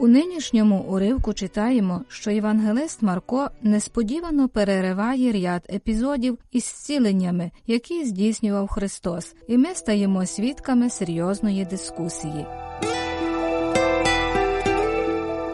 У нинішньому уривку читаємо, що євангелист Марко несподівано перериває ряд епізодів із зціленнями, які здійснював Христос, і ми стаємо свідками серйозної дискусії.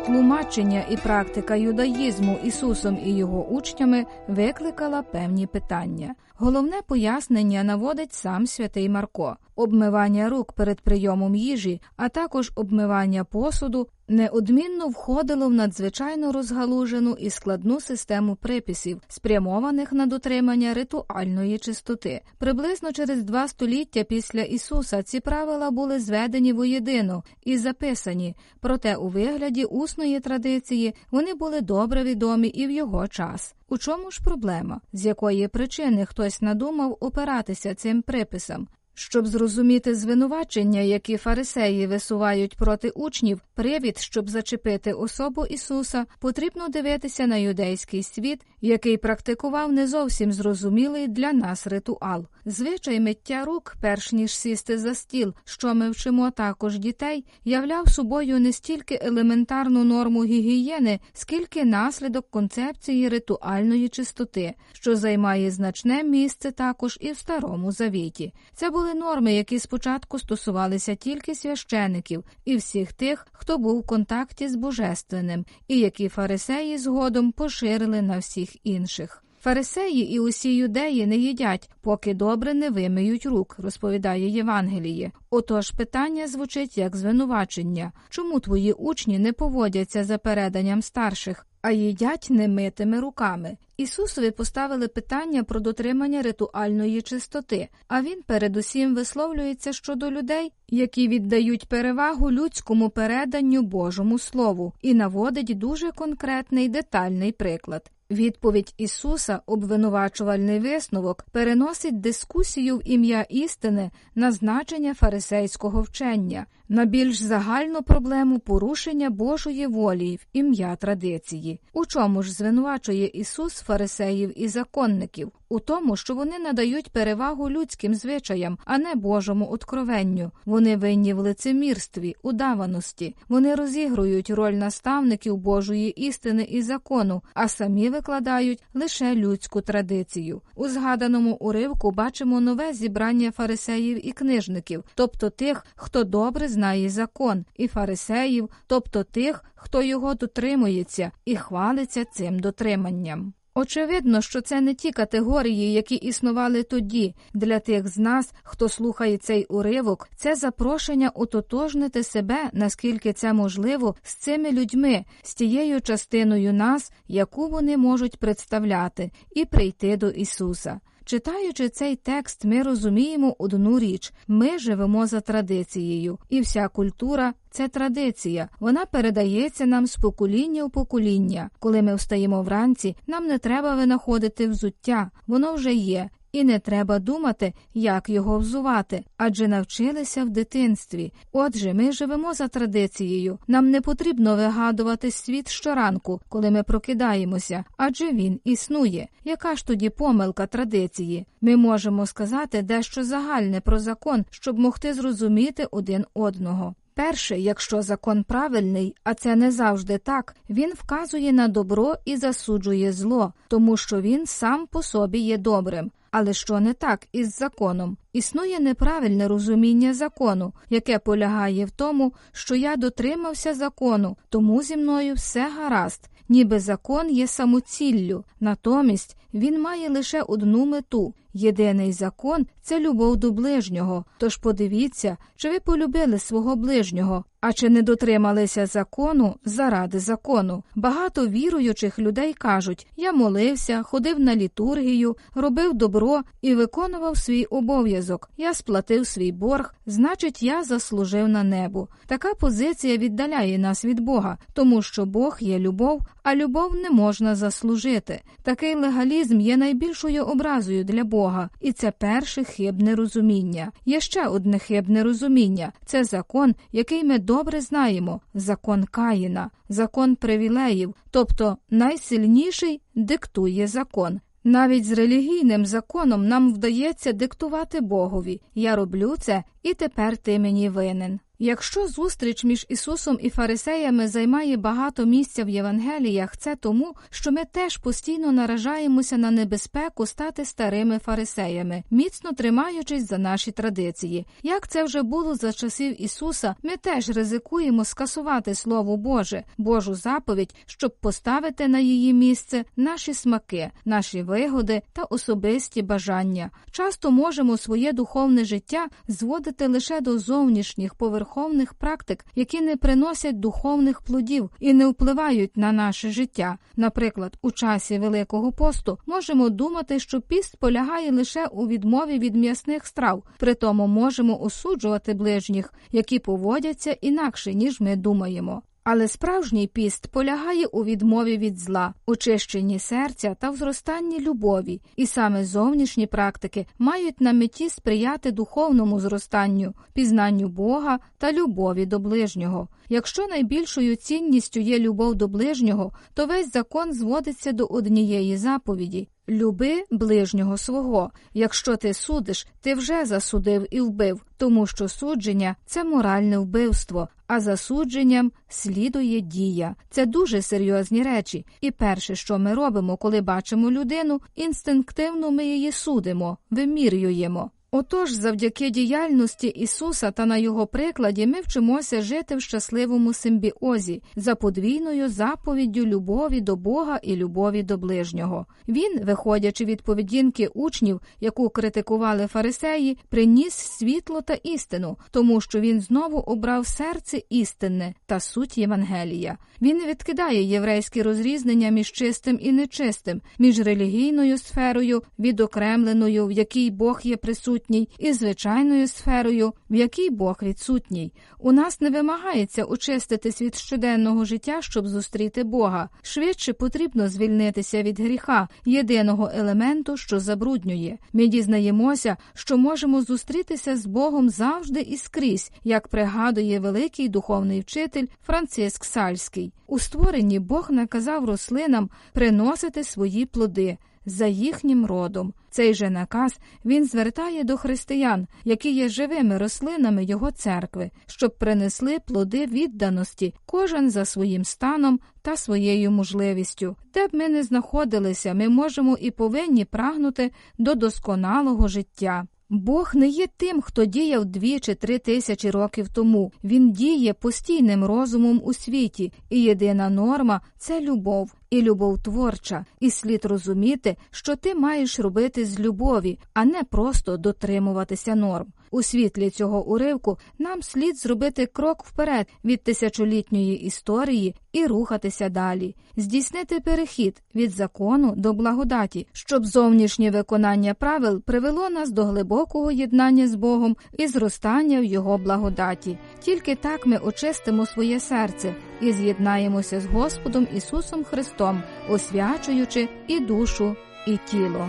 Тлумачення і практика юдаїзму Ісусом і його учнями викликала певні питання. Головне пояснення наводить сам святий Марко обмивання рук перед прийомом їжі, а також обмивання посуду неодмінно входило в надзвичайно розгалужену і складну систему приписів, спрямованих на дотримання ритуальної чистоти. Приблизно через два століття після Ісуса ці правила були зведені воєдино і записані, проте у вигляді усної традиції вони були добре відомі і в його час. У чому ж проблема, з якої причини хтось надумав опиратися цим приписам? Щоб зрозуміти звинувачення, які фарисеї висувають проти учнів, привід, щоб зачепити особу Ісуса, потрібно дивитися на юдейський світ, який практикував не зовсім зрозумілий для нас ритуал. Звичай миття рук, перш ніж сісти за стіл, що ми вчимо також дітей, являв собою не стільки елементарну норму гігієни, скільки наслідок концепції ритуальної чистоти, що займає значне місце також і в Старому Завіті. Це були норми, які спочатку стосувалися тільки священиків і всіх тих, хто був в контакті з божественним, і які фарисеї згодом поширили на всіх інших. Фарисеї і усі юдеї не їдять, поки добре не вимиють рук, розповідає Євангеліє. Отож питання звучить як звинувачення чому твої учні не поводяться за переданням старших, а їдять немитими руками. Ісусові поставили питання про дотримання ритуальної чистоти, а він передусім висловлюється щодо людей, які віддають перевагу людському переданню Божому Слову, і наводить дуже конкретний детальний приклад. Відповідь Ісуса, обвинувачувальний висновок, переносить дискусію в ім'я істини на значення фарисейського вчення, на більш загальну проблему порушення Божої волі в ім'я традиції. У чому ж звинувачує Ісус фарисеїв і законників? У тому, що вони надають перевагу людським звичаям, а не Божому откровенню. Вони винні в лицемірстві, удаваності, вони розігрують роль наставників Божої істини і закону, а самі викладають лише людську традицію. У згаданому уривку бачимо нове зібрання фарисеїв і книжників, тобто тих, хто добре знає закон, і фарисеїв, тобто тих, хто його дотримується і хвалиться цим дотриманням. Очевидно, що це не ті категорії, які існували тоді. Для тих з нас, хто слухає цей уривок, це запрошення утотожнити себе, наскільки це можливо, з цими людьми, з тією частиною нас, яку вони можуть представляти, і прийти до Ісуса. Читаючи цей текст, ми розуміємо одну річ: ми живемо за традицією, і вся культура це традиція. Вона передається нам з покоління в покоління. Коли ми встаємо вранці, нам не треба винаходити взуття, воно вже є. І не треба думати, як його взувати, адже навчилися в дитинстві. Отже, ми живемо за традицією. Нам не потрібно вигадувати світ щоранку, коли ми прокидаємося, адже він існує. Яка ж тоді помилка традиції? Ми можемо сказати дещо загальне про закон, щоб могти зрозуміти один одного. Перше, якщо закон правильний, а це не завжди так, він вказує на добро і засуджує зло, тому що він сам по собі є добрим. Але що не так із законом? Існує неправильне розуміння закону, яке полягає в тому, що я дотримався закону, тому зі мною все гаразд, ніби закон є самоціллю, натомість він має лише одну мету. Єдиний закон це любов до ближнього. Тож подивіться, чи ви полюбили свого ближнього, А чи не дотрималися закону заради закону? Багато віруючих людей кажуть: я молився, ходив на літургію, робив добро і виконував свій обов'язок. Я сплатив свій борг, значить, я заслужив на небо. Така позиція віддаляє нас від Бога, тому що Бог є любов, а любов не можна заслужити. Такий легалізм є найбільшою образою для Бога, і це перше хибне розуміння. Є ще одне хибне розуміння це закон, який ми добре знаємо: закон Каїна, закон привілеїв, тобто найсильніший диктує закон. Навіть з релігійним законом нам вдається диктувати Богові я роблю це, і тепер ти мені винен. Якщо зустріч між Ісусом і Фарисеями займає багато місця в Євангеліях, це тому, що ми теж постійно наражаємося на небезпеку стати старими фарисеями, міцно тримаючись за наші традиції. Як це вже було за часів Ісуса, ми теж ризикуємо скасувати Слово Боже, Божу заповідь, щоб поставити на її місце наші смаки, наші вигоди та особисті бажання. Часто можемо своє духовне життя зводити лише до зовнішніх поверхових верховних практик, які не приносять духовних плодів і не впливають на наше життя. Наприклад, у часі Великого посту можемо думати, що піст полягає лише у відмові від м'ясних страв, при тому можемо осуджувати ближніх, які поводяться інакше ніж ми думаємо. Але справжній піст полягає у відмові від зла, очищенні серця та в зростанні любові, і саме зовнішні практики мають на меті сприяти духовному зростанню, пізнанню Бога та любові до ближнього. Якщо найбільшою цінністю є любов до ближнього, то весь закон зводиться до однієї заповіді Люби ближнього свого. Якщо ти судиш, ти вже засудив і вбив, тому що судження це моральне вбивство, а засудженням слідує дія. Це дуже серйозні речі. І перше, що ми робимо, коли бачимо людину, інстинктивно ми її судимо, вимірюємо. Отож, завдяки діяльності Ісуса та на Його прикладі ми вчимося жити в щасливому симбіозі за подвійною заповіддю любові до Бога і любові до ближнього. Він, виходячи від поведінки учнів, яку критикували фарисеї, приніс світло та істину, тому що він знову обрав серце істинне та суть Євангелія. Він відкидає єврейські розрізнення між чистим і нечистим, між релігійною сферою, відокремленою, в якій Бог є присутній присутній, і звичайною сферою, в якій Бог відсутній. У нас не вимагається очиститись від щоденного життя, щоб зустріти Бога. Швидше потрібно звільнитися від гріха, єдиного елементу, що забруднює. Ми дізнаємося, що можемо зустрітися з Богом завжди і скрізь, як пригадує великий духовний вчитель Франциск Сальський. У створенні Бог наказав рослинам приносити свої плоди за їхнім родом. Цей же наказ він звертає до християн, які є живими рослинами його церкви, щоб принесли плоди відданості, кожен за своїм станом та своєю можливістю. Де б ми не знаходилися, ми можемо і повинні прагнути до досконалого життя. Бог не є тим, хто діяв дві чи три тисячі років тому. Він діє постійним розумом у світі, і єдина норма це любов і любов творча, і слід розуміти, що ти маєш робити з любові, а не просто дотримуватися норм. У світлі цього уривку нам слід зробити крок вперед від тисячолітньої історії і рухатися далі, здійснити перехід від закону до благодаті, щоб зовнішнє виконання правил привело нас до глибокого єднання з Богом і зростання в Його благодаті. Тільки так ми очистимо своє серце і з'єднаємося з Господом Ісусом Христом, освячуючи і душу, і тіло.